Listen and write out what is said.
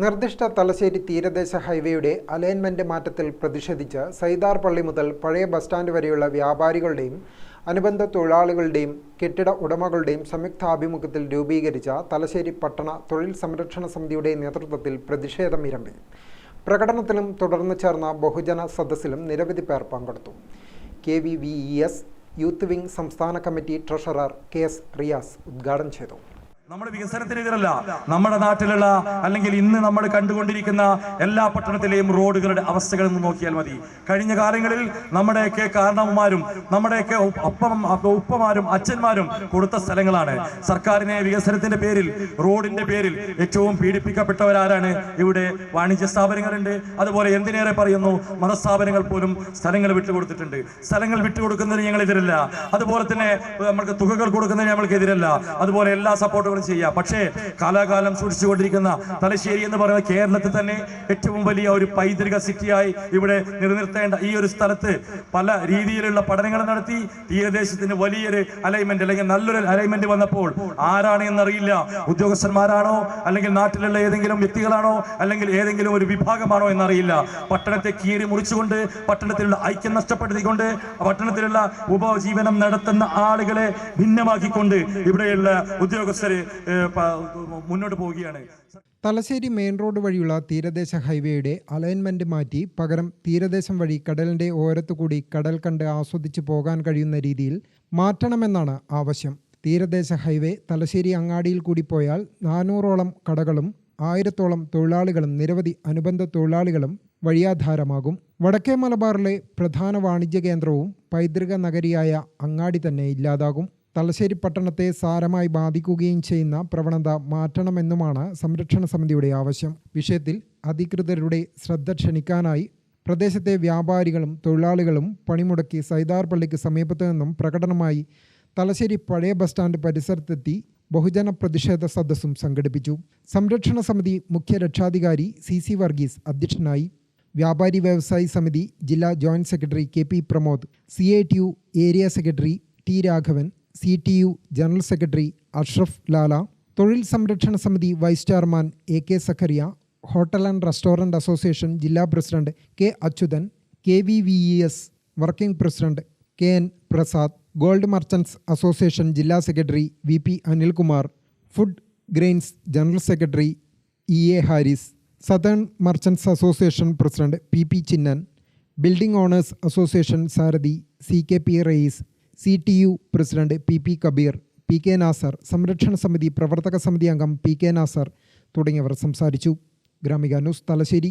നിർദ്ദിഷ്ട തലശ്ശേരി തീരദേശ ഹൈവേയുടെ അലൈൻമെന്റ് മാറ്റത്തിൽ പ്രതിഷേധിച്ച് സൈദാർ പള്ളി മുതൽ പഴയ ബസ് സ്റ്റാൻഡ് വരെയുള്ള വ്യാപാരികളുടെയും അനുബന്ധ തൊഴിലാളികളുടെയും കെട്ടിട ഉടമകളുടെയും സംയുക്താഭിമുഖ്യത്തിൽ രൂപീകരിച്ച തലശ്ശേരി പട്ടണ തൊഴിൽ സംരക്ഷണ സമിതിയുടെ നേതൃത്വത്തിൽ പ്രതിഷേധം ഇരമ്പി. പ്രകടനത്തിലും തുടർന്ന് ചേർന്ന ബഹുജന സദസ്സിലും നിരവധി പേർ പങ്കെടുത്തു. K V V E S youth wing സംസ്ഥാന committee treasurer K S Riyas ഉദ്ഘാടനം ചെയ്തു. നമ്മുടെ വികസനത്തിനെതിരല്ല നമ്മുടെ നാട്ടിലുള്ള അല്ലെങ്കിൽ ഇന്ന് നമ്മൾ കണ്ടുകൊണ്ടിരിക്കുന്ന എല്ലാ പട്ടണത്തിലെയും റോഡുകളുടെ അവസ്ഥകൾ ഒന്ന് നോക്കിയാൽ മതി. കഴിഞ്ഞ കാലങ്ങളിൽ നമ്മുടെയൊക്കെ കാരണവന്മാരും നമ്മുടെയൊക്കെ അപ്പം ഉപ്പമാരും അച്ഛന്മാരും കൊടുത്ത സ്ഥലങ്ങളാണ്. സർക്കാരിനെ വികസനത്തിന്റെ പേരിൽ റോഡിന്റെ പേരിൽ ഏറ്റവും പീഡിപ്പിക്കപ്പെട്ടവരാരാണ് ഇവിടെ വാണിജ്യ സ്ഥാപനങ്ങളുണ്ട്. അതുപോലെ എന്തിനേറെ പറയുന്നു മതസ്ഥാപനങ്ങൾ പോലും സ്ഥലങ്ങൾ വിട്ടുകൊടുത്തിട്ടുണ്ട് സ്ഥലങ്ങൾ വിട്ടുകൊടുക്കുന്നതിന് ഞങ്ങൾ എതിരല്ല. അതുപോലെ തന്നെ നമുക്ക് തുകകൾ കൊടുക്കുന്നതിന് നമ്മൾക്ക് എതിരല്ല. അതുപോലെ എല്ലാ സപ്പോർട്ടുകളും ചെയ്യാം പക്ഷേ കാലാകാലം സൂക്ഷിച്ചുകൊണ്ടിരിക്കുന്ന തലശ്ശേരി എന്ന് പറയുന്ന കേരളത്തിൽ തന്നെ ഏറ്റവും വലിയ ഒരു പൈതൃക സിറ്റിയായി ഇവിടെ നിലനിർത്തേണ്ട ഈ ഒരു സ്ഥലത്ത് പല രീതിയിലുള്ള പഠനങ്ങൾ നടത്തി തീരദേശത്തിന് വലിയൊരു അലൈൻമെന്റ് അല്ലെങ്കിൽ നല്ലൊരു അലൈൻമെന്റ് വന്നപ്പോൾ ആരാണ് എന്നറിയില്ല. ഉദ്യോഗസ്ഥന്മാരാണോ അല്ലെങ്കിൽ നാട്ടിലുള്ള ഏതെങ്കിലും വ്യക്തികളാണോ അല്ലെങ്കിൽ ഏതെങ്കിലും ഒരു വിഭാഗമാണോ എന്നറിയില്ല. പട്ടണത്തെ കീറി മുറിച്ചുകൊണ്ട് പട്ടണത്തിലുള്ള ഐക്യം നഷ്ടപ്പെടുത്തിക്കൊണ്ട് പട്ടണത്തിലുള്ള ഉപജീവനം നടത്തുന്ന ആളുകളെ ഭിന്നമാക്കിക്കൊണ്ട് ഇവിടെയുള്ള ഉദ്യോഗസ്ഥര് മുന്നോട്ട് പോവുകയാണ്. തലശ്ശേരി മെയിൻ റോഡ് വഴിയുള്ള തീരദേശ ഹൈവേയുടെ അലൈൻമെന്റ് മാറ്റി പകരം തീരദേശം വഴി കടലിന്റെ ഓരത്തുകൂടി കടൽ കണ്ട് ആസ്വദിച്ച് പോകാൻ കഴിയുന്ന രീതിയിൽ മാറ്റണമെന്നാണ് ആവശ്യം. തീരദേശ ഹൈവേ തലശ്ശേരി അങ്ങാടിയിൽ കൂടി പോയാൽ നാനൂറോളം കടകളും ആയിരത്തോളം തൊഴിലാളികളും നിരവധി അനുബന്ധ തൊഴിലാളികളും വഴിയാധാരമാകും. വടക്കേ മലബാറിലെ പ്രധാന വാണിജ്യ കേന്ദ്രവും പൈതൃക നഗരിയായ അങ്ങാടി തന്നെ ഇല്ലാതാകും. തലശ്ശേരി പട്ടണത്തെ സാരമായി ബാധിക്കുകയും ചെയ്യുന്ന പ്രവണത മാറ്റണമെന്നുമാണ് സംരക്ഷണ സമിതിയുടെ ആവശ്യം. വിഷയത്തിൽ അധികൃതരുടെ ശ്രദ്ധ ക്ഷണിക്കാനായി പ്രദേശത്തെ വ്യാപാരികളും തൊഴിലാളികളും പണിമുടക്കി സൈദാർ പള്ളിക്ക് സമീപത്തു നിന്നും പ്രകടനമായി തലശ്ശേരി പഴയ ബസ് സ്റ്റാൻഡ് പരിസരത്തെത്തി ബഹുജന പ്രതിഷേധ സദസ്സും സംഘടിപ്പിച്ചു. സംരക്ഷണ സമിതി മുഖ്യ രക്ഷാധികാരി സി സി വർഗീസ് അധ്യക്ഷനായി. വ്യാപാരി വ്യവസായി സമിതി ജില്ലാ joint secretary K P Pramod C I T U area secretary T Raghavan C T U general secretary Ashraf Lala തൊഴിൽ സംരക്ഷണ സമിതി vice chairman A K Zachariah hotel and restaurant association ജില്ലാ president K Achuthan K V V E S working president K N Prasad gold merchants association ജില്ലാ secretary V P Anilkumar food grains general secretary E A Haris southern merchants association president P P Chinnan building owners association Sarathi C K P Raees C T U president P P Kabeer P K Nasar സംരക്ഷണ സമിതി പ്രവർത്തക സമിതി അംഗം P K Nasar തുടങ്ങിയവർ സംസാരിച്ചു. Gramika news Thalassery.